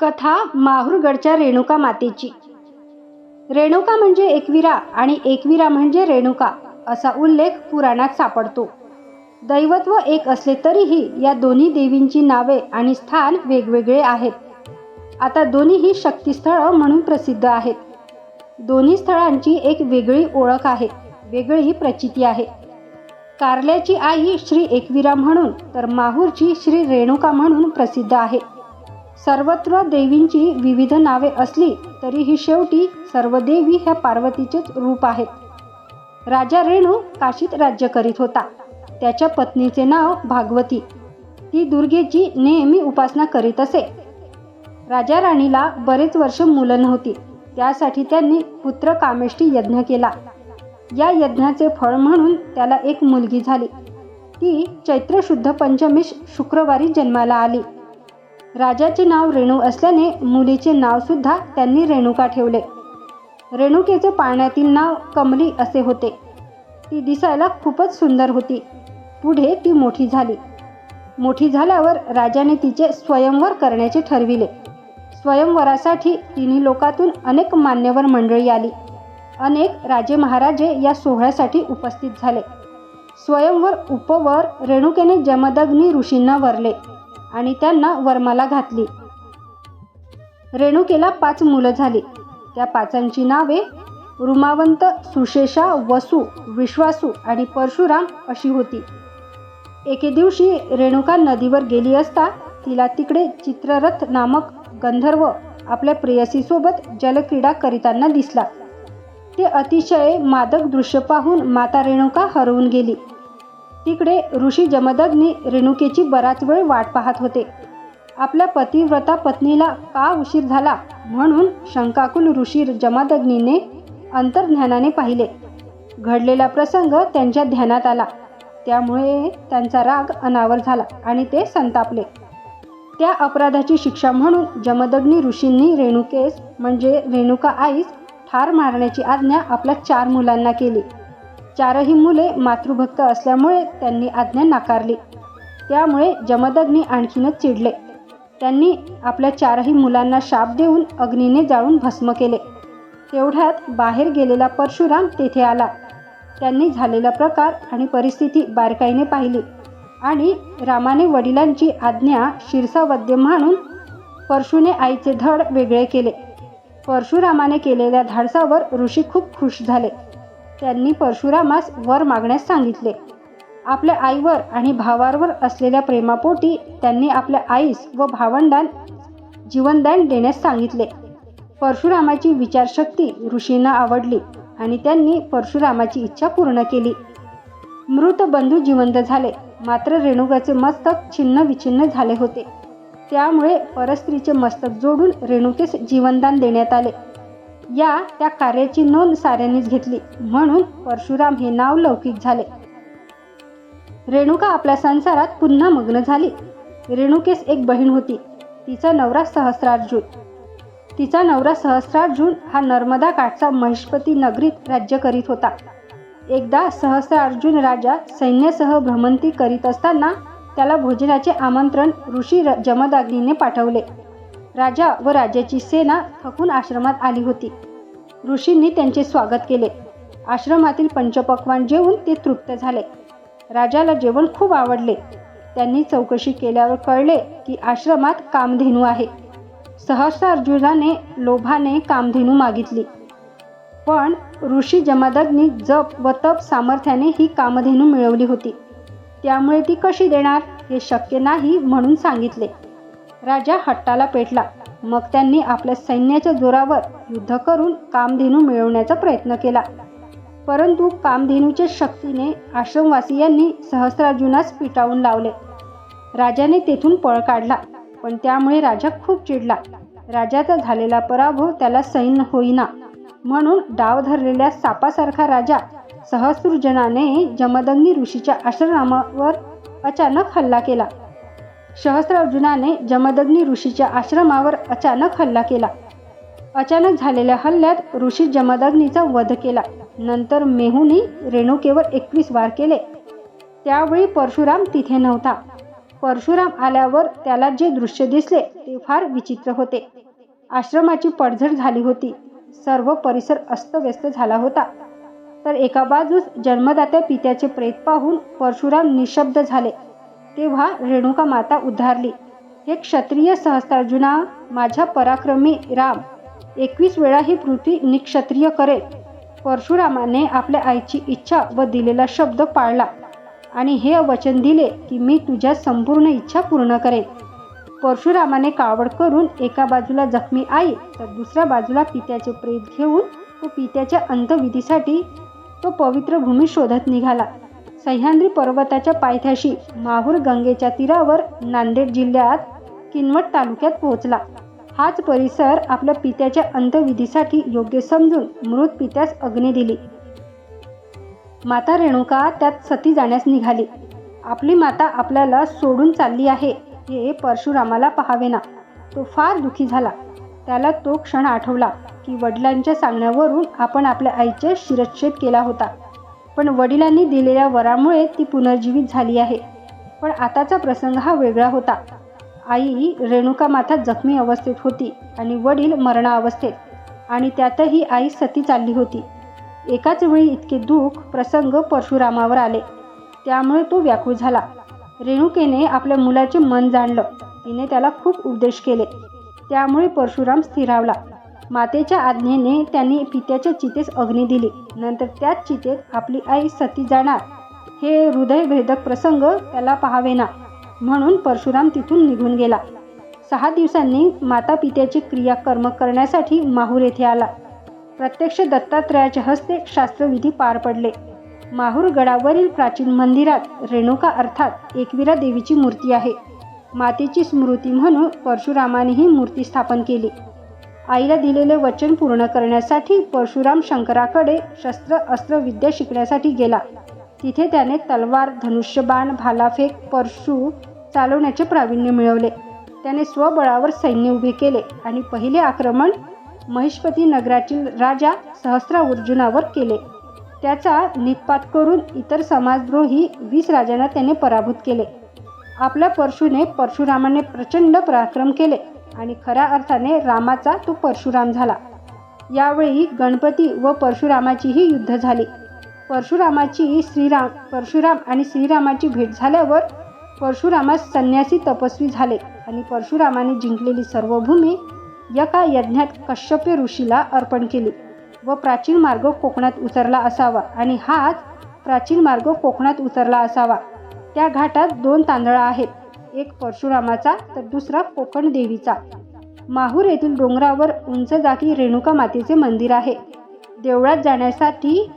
कथा माहूरगडच्या रेणुका मातेची. रेणुका म्हणजे एकविरा आणि एकविरा म्हणजे रेणुका असा उल्लेख पुराणात सापडतो. दैवत्व एक असले तरीही या दोन्ही देवींची नावे आणि स्थान वेगवेगळे आहेत. आता दोन्हीही शक्तिस्थळं म्हणून प्रसिद्ध आहेत. दोन्ही स्थळांची एक वेगळी ओळख आहे वेगळी प्रचिती आहे. कारल्याची आई श्री एकविरा म्हणून तर माहूरची श्री रेणुका म्हणून प्रसिद्ध आहे. सर्वत्र देवींची विविध नावे असली तरीही शेवटी सर्व देवी ह्या पार्वतीचेच रूप आहेत. राजा रेणू काशीत राज्य करीत होता. त्याच्या पत्नीचे नाव भागवती. ती दुर्गेची नेहमी उपासना करीत असे. राजा राणीला बरेच वर्ष मुलं नव्हती. त्यासाठी त्यांनी पुत्र कामेष्टी यज्ञ केला. या यज्ञाचे फळ म्हणून त्याला एक मुलगी झाली. ती चैत्र शुद्ध पंचमीश शुक्रवारी जन्माला आली. राजाचे नाव रेणू असल्याने मुलीचे नावसुद्धा त्यांनी रेणुका ठेवले. रेणुकेचे पाण्यातील नाव कमली असे होते. ती दिसायला खूपच सुंदर होती. पुढे ती मोठी झाली. मोठी झाल्यावर राजाने तिचे स्वयंवर करण्याचे ठरविले. स्वयंवरासाठी तिन्ही लोकातून अनेक मान्यवर मंडळी आली. अनेक राजे महाराजे या सोहळ्यासाठी उपस्थित झाले. स्वयंवर उपवर रेणुकेने जमदग्नी ऋषींना वरले. आणि त्यांना वरमाला घातली. रेणुकेला पाच मुलं झाली. त्या पाचांची नावे रुमावंत सुशेषा वसू विश्वासू आणि परशुराम अशी होती. एके दिवशी रेणुका नदीवर गेली असता तिला तिकडे चित्ररथ नामक गंधर्व आपल्या प्रेयसीसोबत जलक्रीडा करीताना दिसला. ते अतिशय मादक दृश्य पाहून माता रेणुका हरवून गेली. तिकडे ऋषी जमदग्नी रेणुकेची बराच वेळ वाट पाहत होते. आपल्या पतिव्रता पत्नीला का उशीर झाला म्हणून शंकाकुल ऋषी जमदग्नीने अंतर्ज्ञानाने पाहिले. घडलेला प्रसंग त्यांच्या ध्यानात आला. त्यामुळे त्यांचा राग अनावर झाला आणि ते संतापले. त्या अपराधाची शिक्षा म्हणून जमदग्नी ऋषींनी रेणुकेस म्हणजे रेणुका आईस ठार मारण्याची आज्ञा आपल्या चार मुलांना केली. चारही मुले मातृभक्त असल्यामुळे त्यांनी आज्ञा नाकारली. त्यामुळे जमदग्नी आणखीनच चिडले. त्यांनी आपल्या चारही मुलांना शाप देऊन अग्नीने जाळून भस्म केले. तेवढ्यात बाहेर गेलेला परशुराम तेथे आला. त्यांनी झालेला प्रकार आणि परिस्थिती बारकाईने पाहिली आणि रामाने वडिलांची आज्ञा शिरसावद्य म्हणून परशुने आईचे धड वेगळे केले. परशुरामाने केलेल्या धाडसावर ऋषी खूप खुश झाले. त्यांनी परशुरामास वर मागण्यास सांगितले. आपल्या आईवर आणि भावावर असलेल्या प्रेमापोटी त्यांनी आपल्या आईस व भावंडां जीवनदान देण्यास सांगितले. परशुरामाची विचारशक्ती ऋषींना आवडली आणि त्यांनी परशुरामाची इच्छा पूर्ण केली. मृत बंधू जिवंत झाले. मात्र रेणुकाचे मस्तक छिन्न विछिन्न झाले होते. त्यामुळे परस्त्रीचे मस्तक जोडून रेणुकेस जीवनदान देण्यात आले. या त्या कार्याची नोंद साऱ्यांनीच घेतली. म्हणून परशुराम हे नाव लौकिक झाले. रेणुका आपल्या संसारात पुन्हा मग्न झाली. रेणुकेस एक बहीण होती. तिचा नवरा सहस्रार्जुन तिचा नवरा सहस्रार्जुन हा नर्मदा काठचा महिष्पती नगरीत राज्य करीत होता. एकदा सहस्रार्जुन राजा सैन्यासह भ्रमंती करीत असताना त्याला भोजनाचे आमंत्रण ऋषी जमदाग्नीने पाठवले. राजा व राजाची सेना थकून आश्रमात आली होती. ऋषींनी त्यांचे स्वागत केले. आश्रमातील पंचपक्वान जेवून ते तृप्त झाले. राजाला जेवण खूप आवडले. त्यांनी चौकशी केल्यावर कळले की आश्रमात कामधेनू आहे. सहसा अर्जुनाने लोभाने कामधेनू मागितली. पण ऋषी जमादग्नी जप व तप सामर्थ्याने ही कामधेनू मिळवली होती. त्यामुळे ती कशी देणार हे शक्य नाही म्हणून सांगितले. राजा हट्टाला पेटला. मग त्यांनी आपल्या सैन्याच्या जोरावर युद्ध करून कामधेनू मिळवण्याचा प्रयत्न केला. परंतु कामधेनूच्या शक्तीने आश्रमवासियांनी सहस्रार्जुनास पिटाळून लावले. राजाने तेथून पळ काढला पण त्यामुळे राजा खूप चिडला. राजाचा झालेला पराभव त्याला सैन्य होईना. म्हणून डाव धरलेल्या सापासारखा राजा सहस्रजनाने जमदग्नी ऋषीच्या आश्रमावर अचानक हल्ला केला. सहस्रार्जुनाने जमदग्नी ऋषीच्या आश्रमावर अचानक हल्ला केला. अचानक झालेल्या हल्ल्यात ऋषी जमदग्नीचा वध केला. नंतर मेहूनी रेणुकेवर एकवीस वार केले. त्यावेळी परशुराम तिथे नव्हता. परशुराम आल्यावर त्याला जे दृश्य दिसले ते फार विचित्र होते. आश्रमाची पडझड झाली होती. सर्व परिसर अस्तव्यस्त झाला होता. तर एका बाजूस जन्मदात्या पित्याचे प्रेत पाहून परशुराम निशब्द झाले. तेव्हा रेणुका माता उद्धारली. हे क्षत्रिय सहस्त्रार्जुना माझ्या पराक्रमी राम एकवीस वेळा ही पृथ्वी निक्षत्रिय करेल. परशुरामाने आपल्या आईची इच्छा व दिलेला शब्द पाळला आणि हे वचन दिले की मी तुझ्या संपूर्ण इच्छा पूर्ण करेन. परशुरामाने कावड करून एका बाजूला जखमी आई तर दुसऱ्या बाजूला पित्याचे प्रेत घेऊन तो पित्याच्या अंतविधीसाठी तो पवित्र भूमी शोधत निघाला. सह्याद्री पर्वताच्या पायथ्याशी माहूर गंगेच्या तीरावर नांदेड जिल्ह्यात किनवट तालुक्यात पोहोचला. हाच परिसर आपल्या पित्याच्या अंतविधीसाठी योग्य समजून मृत पित्यास अग्नी दिली. माता रेणुका त्यात सती जाण्यास निघाली. आपली माता आपल्याला सोडून चालली आहे हे परशुरामाला पाहावेना. तो फार दुखी झाला. त्याला तो क्षण आठवला की वडिलांच्या सांगण्यावरून आपण आपल्या आईचे शिरच्छेद केला होता. पण वडिलांनी दिलेल्या वरामुळे ती पुनर्जीवित झाली आहे. पण आताचा प्रसंग हा वेगळा होता. आई रेणुका माथा जखमी अवस्थेत होती आणि वडील मरणावस्थेत आणि त्यातही आई सती चालली होती. एकाच वेळी इतके दुःख प्रसंग परशुरामावर आले. त्यामुळे तो व्याकुळ झाला. रेणुकेने आपल्या मुलाचे मन जाणलं. तिने त्याला खूप उपदेश केले. त्यामुळे परशुराम स्थिरावला. मातेच्या आज्ञेने त्यांनी पित्याच्या चितेस अग्नी दिली. नंतर त्याच चितेत आपली आई सती जाणार. हे हृदयभेदक प्रसंग त्याला पाहावेना. म्हणून परशुराम तिथून निघून गेला. सहा दिवसांनी माता पित्याची क्रियाकर्म करण्यासाठी माहूर येथे आला. प्रत्यक्ष दत्तात्रयाच्या हस्ते शास्त्रविधी पार पडले. माहूर गडावरील प्राचीन मंदिरात रेणुका अर्थात एकविरा देवीची मूर्ती आहे. मातेची स्मृती म्हणून परशुरामाने ही मूर्ती स्थापन केली. आईला दिलेले वचन पूर्ण करण्यासाठी परशुराम शंकराकडे शस्त्र अस्त्र विद्या शिकण्यासाठी गेला. तिथे त्याने तलवार धनुष्यबाण भालाफेक परशु चालवण्याचे प्रावीण्य मिळवले. त्याने स्वबळावर सैन्य उभे केले आणि पहिले आक्रमण महिष्पती नगरातील राजा सहस्रार्जुनावर केले. त्याचा नितपात करून इतर समाजद्रोही वीस राजांना त्याने पराभूत केले. आपल्या परशुने परशुरामाने प्रचंड पराक्रम केले. आणि खऱ्या अर्थाने रामाचा तो परशुराम झाला. यावेळी गणपती व परशुरामाचीही युद्ध झाली. परशुरामाची श्रीराम परशुराम आणि श्रीरामाची भेट झाल्यावर परशुरामास संन्यासी तपस्वी झाले आणि परशुरामाने जिंकलेली सर्व भूमी एका यज्ञात कश्यप्य ऋषीला अर्पण केली व प्राचीन मार्ग कोकणात उतरला असावा आणि हाच प्राचीन मार्ग कोकणात उतरला असावा. त्या घाटात दोन तांदळा आहेत. एक परशुरामाचा तर दुसरा कोकण देवीचा. माहूर येथील डोंगरावर उंच जागी रेणुका मातेचे मंदिर आहे. देवळात जाण्यासाठी